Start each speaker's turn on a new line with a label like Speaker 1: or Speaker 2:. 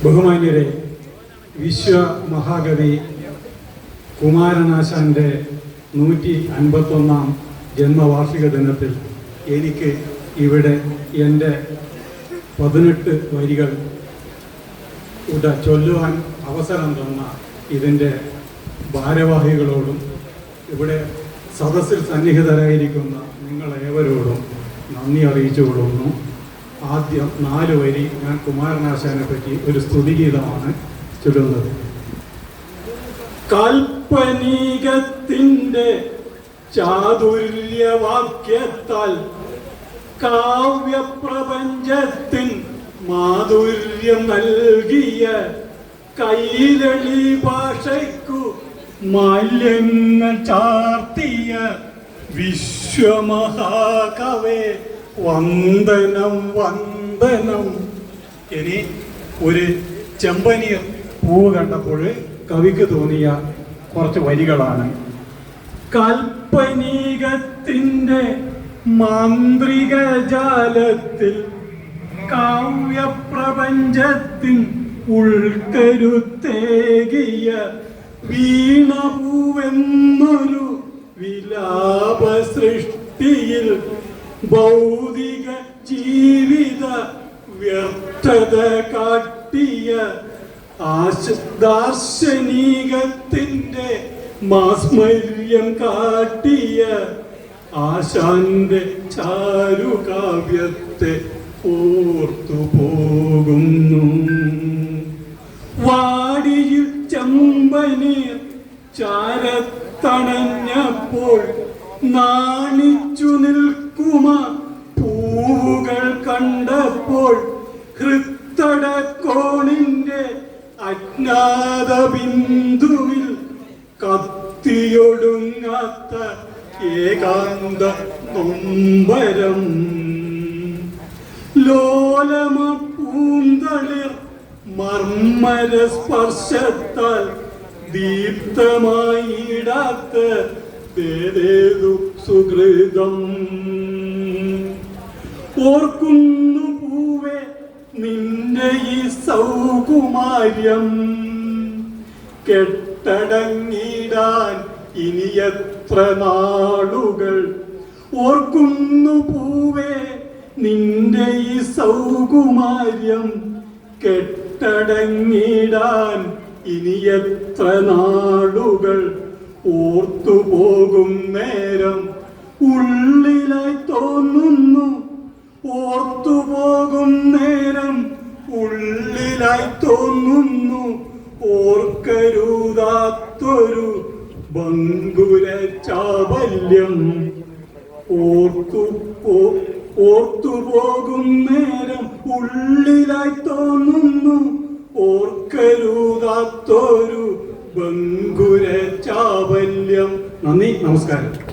Speaker 1: ബഹുമാന്യരെ വിശ്വ മഹാകവി കുമാരനാശാന്റെ നൂറ്റി അൻപത്തൊന്നാം ജന്മവാർഷിക ദിനത്തിൽ എനിക്ക് ഇവിടെ എന്റെ പതിനെട്ട് വരികൾ ഇവിടെ ചൊല്ലുവാൻ അവസരം തന്ന ഇതിന്റെ ഭാരവാഹികളോടും ഇവിടെ സദസ്സിൽ സന്നിഹിതരായിരിക്കുന്ന നിങ്ങളേവരോടും നന്ദി അറിയിച്ചു കൊള്ളുന്നു ആദ്യം നാല് വരി ഞാൻ കുമാരനാശാനെ പറ്റി ഒരു സ്തുതിഗീതമാണ് ചൊല്ലുന്നത്. കാൽപ്പനികത്തിന്റെ ചാതുര്യവാക്യത്താൽ കാവ്യപ്രപഞ്ചത്തിൻ മാധുര്യം നൽകിയ കൈരളി ഭാഷയ്ക്കു മാല്യങ്ങൾ ചാർത്തിയ വിശ്വമഹാകവേ വന്ദനം വന്ദനം. ഇനി ഒരു ചെമ്പനീർ പൂവ് കണ്ടപ്പോൾ കവിക്ക് തോന്നിയ കുറച്ച് വരികളാണ്. കൽപ്പനീകത്തിന്റെ മാന്ത്രിക ജാലത്തിൽ കാവ്യപ്രപഞ്ചത്തിൻ ഉൾക്കരുത്തേകിയ വീണപൂവെന്നൊരു വിലാപ സൃഷ്ടിയിൽ ഭൗതിക ജീവിത വ്യർത്ഥത കാട്ടിയ ദാർശനികത്തിന്റെ മാസ്മര്യം കാട്ടിയ ആശാന്റെ ചാരുകാവ്യത്തെ ഓർത്തു പോകുന്നു. വാടിയിൽ ചെമ്പനീർ ചാരത്തണഞ്ഞപ്പോൾ നാണിച്ചു ഹൃത്തടക്കോണിന്റെ അജ്ഞാത ബിന്ദുവിൽ കത്തിയൊടുങ്ങാത്ത ഏകാന്ത നൊമ്പരം. ലോലമ പൂന്തളിർ മർമ്മര സ്പർശത്താൽ ദീപ്തമായിടാത്ത സുഹൃതം. ഓർക്കുന്നു നിന്റെ ഈ സൗകുമാര്യം കെട്ടടങ്ങിടാൻ ഇനി എത്ര നാളുകൾ? ഓർക്കുന്നു പൂവേ നിന്റെ ഈ സൗകുമാര്യം കെട്ടടങ്ങിടാൻ ഇനി എത്ര നാളുകൾ? ഓർത്തു പോകും നേരം ഉള്ളിലായി തോന്നുന്നു. ഓർത്തു ഉള്ളിലായി തോന്നുന്നു. ഓർക്കരുതാത്തൊരു ബന്ധുര ചാബല്യം ഓർത്തു പോ- ഓർത്തു പോകും നേരം ഉള്ളിലായി തോന്നുന്നു. ഓർക്കരുതാത്തൊരു ബന്ധുര ചാബല്യം നന്ദി നമസ്കാരം.